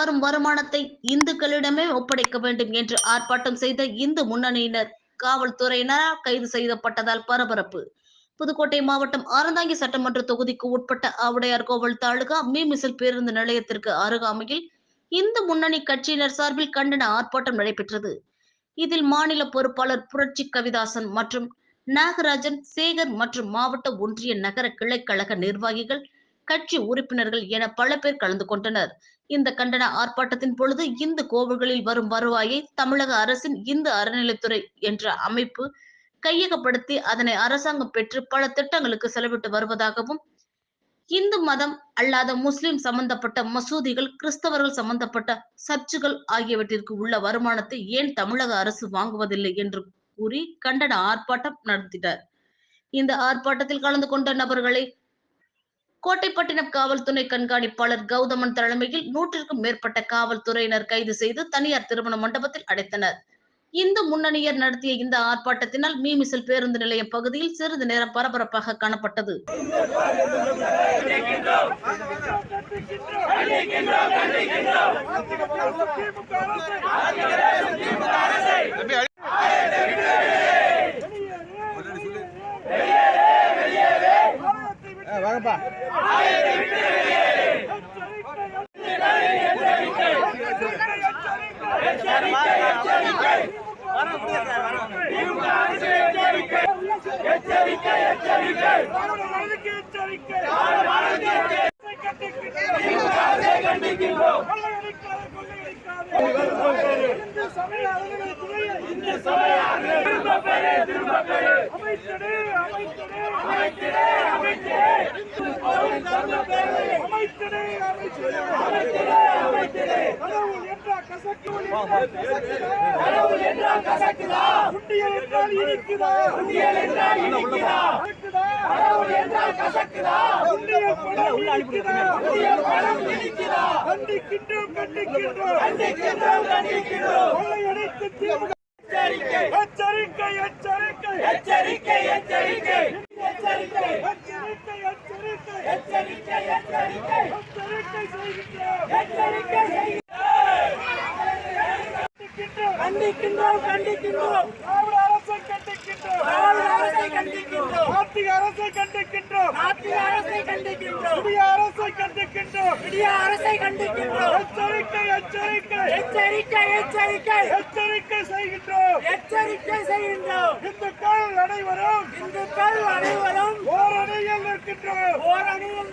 வரும் வருமானத்தை இந்துக்களிடமே ஒப்படைக்க வேண்டும் என்று ஆர்ப்பாட்டம் செய்த இந்து முன்னணியினர் காவல்துறையினரால் கைது செய்யப்பட்டதால் பரபரப்பு. புதுக்கோட்டை மாவட்டம் அறந்தாங்கி சட்டமன்ற தொகுதிக்கு உட்பட்ட ஆவுடையார் கோவில் தாலுகா மீமிசல் பேருந்து நிலையத்திற்கு அருகாமையில் இந்து முன்னணி கட்சியினர் சார்பில் கண்டன ஆர்ப்பாட்டம் நடைபெற்றது. இதில் மாநில பொறுப்பாளர் புரட்சி கவிதாசன் மற்றும் நாகராஜன் சேகர் மற்றும் மாவட்ட ஒன்றிய நகர கிளைக்கழக நிர்வாகிகள் கட்சி உறுப்பினர்கள் என பல பேர் கலந்து கொண்டனர். இந்த கண்டன ஆர்ப்பாட்டத்தின் பொழுது இந்து கோவில்களில் வரும் வருவாயை தமிழக அரசின் இந்து அறநிலைத்துறை என்ற அமைப்பு கையகப்படுத்தி அதனை அரசாங்கம் பெற்று பல திட்டங்களுக்கு செலவிட்டு வருவதாகவும் இந்து மதம் அல்லாத முஸ்லிம் சம்பந்தப்பட்ட மசூதிகள் கிறிஸ்தவர்கள் சம்பந்தப்பட்ட சர்ச்சுகள் ஆகியவற்றிற்கு உள்ள வருமானத்தை ஏன் தமிழக அரசு வாங்குவதில்லை என்று கூறி கண்டன ஆர்ப்பாட்டம் நடத்தினர். இந்த ஆர்ப்பாட்டத்தில் கலந்து கொண்ட நபர்களை கோட்டைப்பட்டினம் காவல்துறை கண்காணிப்பாளர் கௌதமன் தலைமையில் நூற்றிற்கும் மேற்பட்ட காவல்துறையினர் கைது செய்து தனியார் திருமண மண்டபத்தில் அடைத்தனர். இந்து முன்னணியர் நடத்திய இந்த ஆர்ப்பாட்டத்தினால் மீமிசல் பேருந்து நிலையம் பகுதியில் சிறிது நேரம் பரபரப்பாக காணப்பட்டது. வாங்கப்பா. எச்சரிக்கை எச்சரிக்கை எச்சரிக்கை கண்டிக்கின்றோம் இந்து சமய திரும்ப பெறே திரும்ப பெறே. அமைத்திடு அமைத்திடு அமைத்திடு அமைத்திடு. அவரின் தர்ம பேரவை அமைத்திடு அமைத்திடு அமைத்திடு அமைத்திடு. கடவுள் என்ற கசக்கு கண்டிக்கின்றோம் கண்டிக்கின்றோம். கண்டிக்கின்றோம் கண்டிக்கின்றோம். கொள்ளையடைத்து எச்சரிக்கை. எச்சரிக்கை எச்சரிக்கை. எச்சரிக்கை எச்சரிக்கை. எச்சரிக்கை. எச்சரிக்கை எச்சரிக்கை. எச்சரிக்கை எச்சரிக்கை. செய்கின்றோம். எச்சரிக்கை கண்டிக்கின்றோம். கண்டிக்கின்றோம் அரசை கண்டிக்கின்றோம். மத்திய அரசை கண்டிக்கின்றோம். மத்திய அரசை கண்டிக்கின்றோம். இந்திய அரசை கண்டிக்கின்றோம் இந்திய அரசை கண்டிக்கின்றோம். எச்சரிக்கை எச்சரிக்கை. எச்சரிக்கை எச்சரிக்கை. எச்சரிக்கை செய்கின்றோம். எச்சரிக்கை செய்கின்றோம். இந்துக்கள் அனைவரும் இந்துக்கள் அனைவரும் ஓரணியில் நிற்கின்றோம். ஓரணியில்